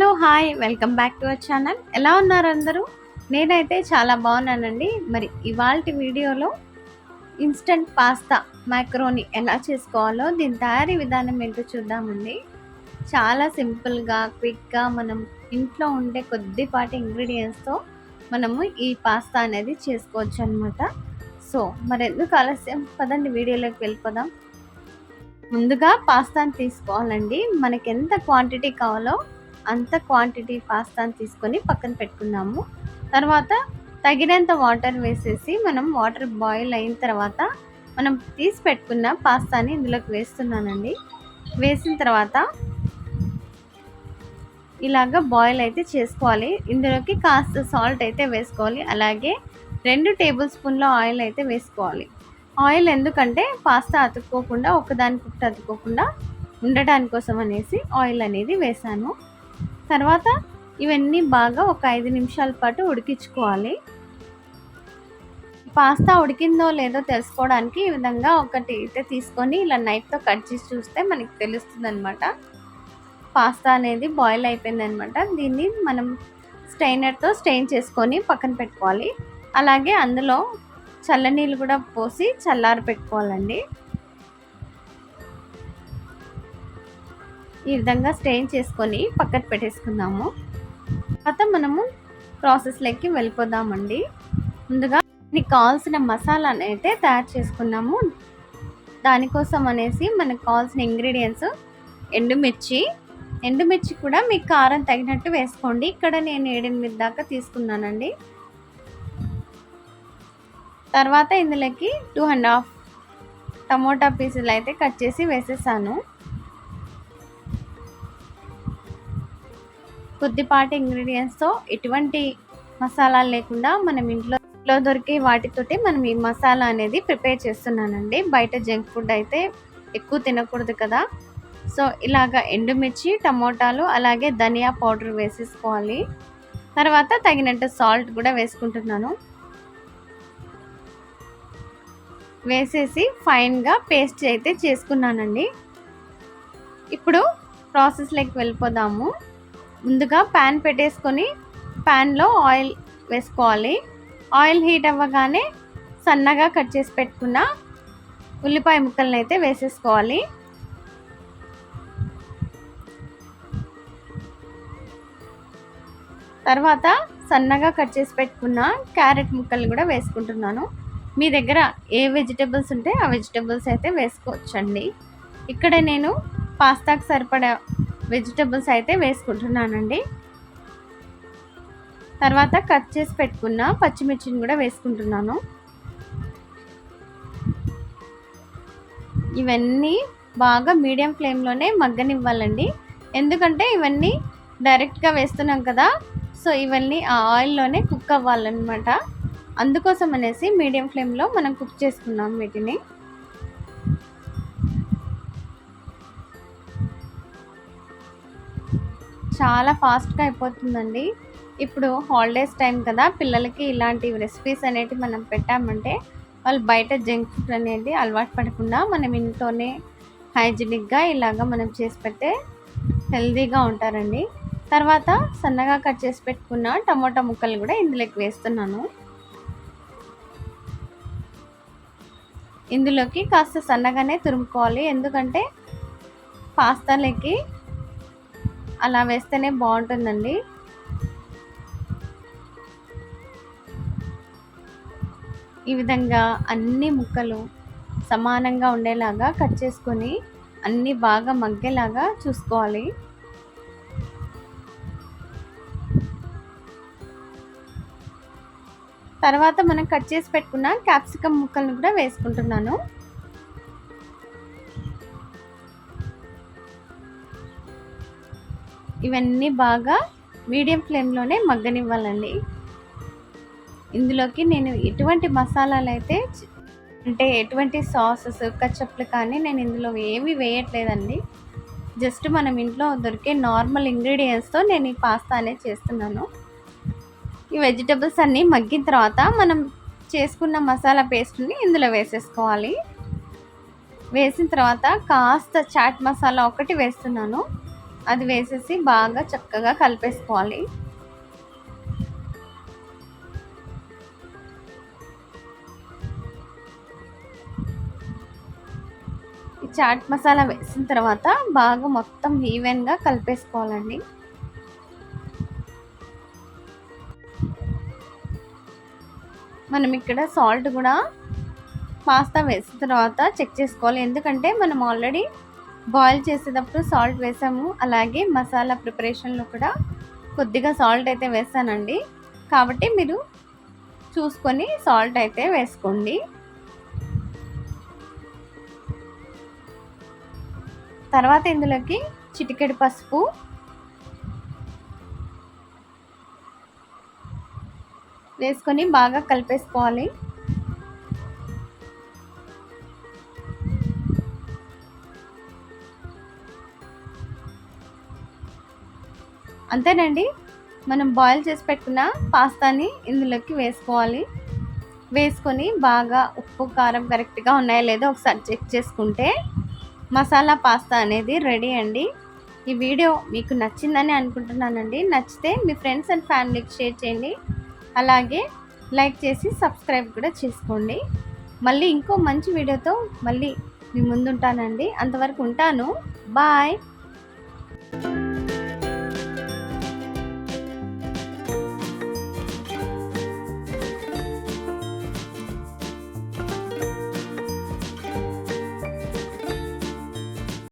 Hello hi. Welcome back to our channel. ఎలా ఉన్నారు అందరూ? నేనైతే చాలా బాగున్నానండి. మరి ఇవాళ వీడియోలో ఇన్స్టంట్ పాస్తా మ్యాక్రోని ఎలా చేసుకోవాలో దీని తయారీ విధానం ఏంటో చూద్దామండి. చాలా సింపుల్గా క్విక్గా మనం ఇంట్లో ఉండే కొద్దిపాటి ఇంగ్రీడియంట్స్తో మనము ఈ పాస్తా అనేది చేసుకోవచ్చు అనమాట సో మరి ఎందుకు ఆలస్యం? పదండి వీడియోలోకి వెళ్ళిపోదాం. ముందుగా పాస్తాని తీసుకోవాలండి. మనకి ఎంత క్వాంటిటీ కావాలో అంత క్వాంటిటీ పాస్తాను తీసుకొని పక్కన పెట్టుకున్నాము. తర్వాత తగినంత వాటర్ వేసేసి మనం వాటర్ బాయిల్ అయిన తర్వాత మనం తీసి పెట్టుకున్న పాస్తాని ఇందులోకి వేస్తున్నానండి. వేసిన తర్వాత ఇలాగ బాయిల్ అయితే చేసుకోవాలి. ఇందులోకి కాస్త సాల్ట్ అయితే వేసుకోవాలి. అలాగే రెండు టేబుల్ స్పూన్ల ఆయిల్ అయితే వేసుకోవాలి. ఆయిల్ ఎందుకంటే పాస్తా అతుక్కోకుండా ఒకదానికొకటి అతుక్కోకుండా ఉండటాని కోసం అనేసి ఆయిల్ అనేది వేసాను. తర్వాత ఇవన్నీ బాగా ఒక ఐదు నిమిషాల పాటు ఉడికించుకోవాలి. పాస్తా ఉడికిందో లేదో తెలుసుకోవడానికి ఈ విధంగా ఒకటి అయితే తీసుకొని ఇలా నైఫ్తో కట్ చేసి చూస్తే మనకి తెలుస్తుంది అనమాట పాస్తా అనేది బాయిల్ అయిపోయింది అనమాట దీన్ని మనం స్టైనర్తో స్టెయిన్ చేసుకొని పక్కన పెట్టుకోవాలి. అలాగే అందులో చల్లనీళ్ళు కూడా పోసి చల్లారి పెట్టుకోవాలండి ఈ విధంగా స్టెయిన్ చేసుకొని పక్కన పెట్టేసుకుందాము. తర్వాత మనము ప్రాసెస్లోకి వెళ్ళిపోదామండి. ముందుగా దీనికి కావాల్సిన మసాలాని అయితే తయారు చేసుకున్నాము. దానికోసం అనేసి మనకు కావాల్సిన ఇంగ్రీడియంట్స్ ఎండుమిర్చి. ఎండుమిర్చి కూడా మీకు కారం తగినట్టు వేసుకోండి. ఇక్కడ నేను ఏడెనిమిది దాకా తీసుకున్నానండి. తర్వాత ఇందులోకి టూ అండ్ హాఫ్ టమోటా పీసులు అయితే కట్ చేసి వేసేసాను. కొద్దిపాటి ఇంగ్రీడియంట్స్తో ఎటువంటి మసాలాలు లేకుండా మనం ఇంట్లో ఇంట్లో దొరికే వాటితోటి మనం ఈ మసాలా అనేది ప్రిపేర్ చేస్తున్నానండి. బయట జంక్ ఫుడ్ అయితే ఎక్కువ తినకూడదు కదా. సో ఇలాగ ఎండుమిర్చి టమోటాలు అలాగే ధనియా పౌడర్ వేసేసుకోవాలి. తర్వాత తగినంత సాల్ట్ కూడా వేసుకుంటున్నాను. వేసేసి ఫైన్గా పేస్ట్ అయితే చేసుకున్నానండి. ఇప్పుడు ప్రాసెస్లోకి వెళ్ళిపోదాము. ముందుగా ప్యాన్ పెట్టేసుకొని ప్యాన్లో ఆయిల్ వేసుకోవాలి. ఆయిల్ హీట్ అవ్వగానే సన్నగా కట్ చేసి పెట్టుకున్న ఉల్లిపాయ ముక్కలను అయితే వేసేసుకోవాలి. తర్వాత సన్నగా కట్ చేసి పెట్టుకున్న క్యారెట్ ముక్కలు కూడా వేసుకుంటున్నాను. మీ దగ్గర ఏ వెజిటేబుల్స్ ఉంటే ఆ వెజిటేబుల్స్ అయితే వేసుకోవచ్చండి. ఇక్కడ నేను పాస్తాకు సరిపడా వెజిటేబుల్స్ అయితే వేసుకుంటున్నానండి. తర్వాత కట్ చేసి పెట్టుకున్న పచ్చిమిర్చిని కూడా వేసుకుంటున్నాను. ఇవన్నీ బాగా మీడియం ఫ్లేమ్లోనే మగ్గనివ్వాలండి. ఎందుకంటే ఇవన్నీ డైరెక్ట్గా వేస్తున్నాం కదా సో ఇవన్నీ ఆ ఆయిల్లోనే కుక్ అవ్వాలన్నమాట. అందుకోసం అనేసి మీడియం ఫ్లేమ్లో మనం కుక్ చేసుకున్నాం వీటిని. చాలా ఫాస్ట్గా అయిపోతుందండి. ఇప్పుడు హాలిడేస్ టైం కదా పిల్లలకి ఇలాంటి రెసిపీస్ అనేటివి మనం పెట్టామంటే వాళ్ళు బయట జంక్ ఫుడ్ అనేది అలవాటు పడకుండా మనం ఇంట్లోనే హైజీనిక్గా ఇలాగ మనం చేసి పెడితే హెల్తీగా ఉంటారండి. తర్వాత సన్నగా కట్ చేసి పెట్టుకున్న టమోటా ముక్కలు కూడా ఇందులోకి వేస్తున్నాను. ఇందులోకి కాస్త సన్నగానే తురుముకోవాలి. ఎందుకంటే పాస్తాలకి అలా వేస్తేనే బాగుంటుందండి. ఈ విధంగా అన్ని ముక్కలు సమానంగా ఉండేలాగా కట్ చేసుకొని అన్నీ బాగా మగ్గేలాగా చూసుకోవాలి. తర్వాత మనం కట్ చేసి పెట్టుకున్న క్యాప్సికమ్ ముక్కలను కూడా వేసుకుంటున్నాను. ఇవన్నీ బాగా మీడియం ఫ్లేమ్లోనే మగ్గనివ్వాలండి. ఇందులోకి నేను ఎటువంటి మసాలాలు అయితే అంటే ఎటువంటి సాసెస్ కచ్చప్లు కానీ నేను ఇందులో ఏమీ వేయట్లేదండి. జస్ట్ మనం ఇంట్లో దొరికే నార్మల్ ఇంగ్రీడియంట్స్తో నేను ఈ పాస్తా అనేది చేస్తున్నాను. ఈ వెజిటబుల్స్ అన్నీ మగ్గిన తర్వాత మనం చేసుకున్న మసాలా పేస్ట్ని ఇందులో వేసేసుకోవాలి. వేసిన తర్వాత కాస్త చాట్ మసాలా ఒకటి వేస్తున్నాను. అది వేసేసి బాగా చక్కగా కలిపేసుకోవాలి. ఈ చాట్ మసాలా వేసిన తర్వాత బాగా మొత్తం ఈవెన్గా కలిపేసుకోవాలండి. మనం ఇక్కడ సాల్ట్ కూడా పాస్తా వేసిన తర్వాత చెక్ చేసుకోవాలి. ఎందుకంటే మనం ఆల్రెడీ బాయిల్ చేసేటప్పుడు సాల్ట్ వేసాము. అలాగే మసాలా ప్రిపరేషన్లో కూడా కొద్దిగా సాల్ట్ అయితే వేసానండి. కాబట్టి మీరు చూసుకొని సాల్ట్ అయితే వేసుకోండి. తర్వాత ఇందులోకి చిటికెడు పసుపు వేసుకొని బాగా కలిపేసుకోవాలి. అంతేనండి. మనం బాయిల్ చేసి పెట్టుకున్న పాస్తాని ఇందులోకి వేసుకోవాలి. వేసుకొని బాగా ఉప్పు కారం కరెక్ట్గా ఉన్నాయో లేదో ఒకసారి చెక్ చేసుకుంటే మసాలా పాస్తా అనేది రెడీ అండి. ఈ వీడియో మీకు నచ్చిందని అనుకుంటున్నానండి. నచ్చితే మీ ఫ్రెండ్స్ అండ్ ఫ్యామిలీకి షేర్ చేయండి. అలాగే లైక్ చేసి సబ్స్క్రైబ్ కూడా చేసుకోండి. మళ్ళీ ఇంకో మంచి వీడియోతో మళ్ళీ మీ ముందుంటానండి. అంతవరకు ఉంటాను. బాయ్.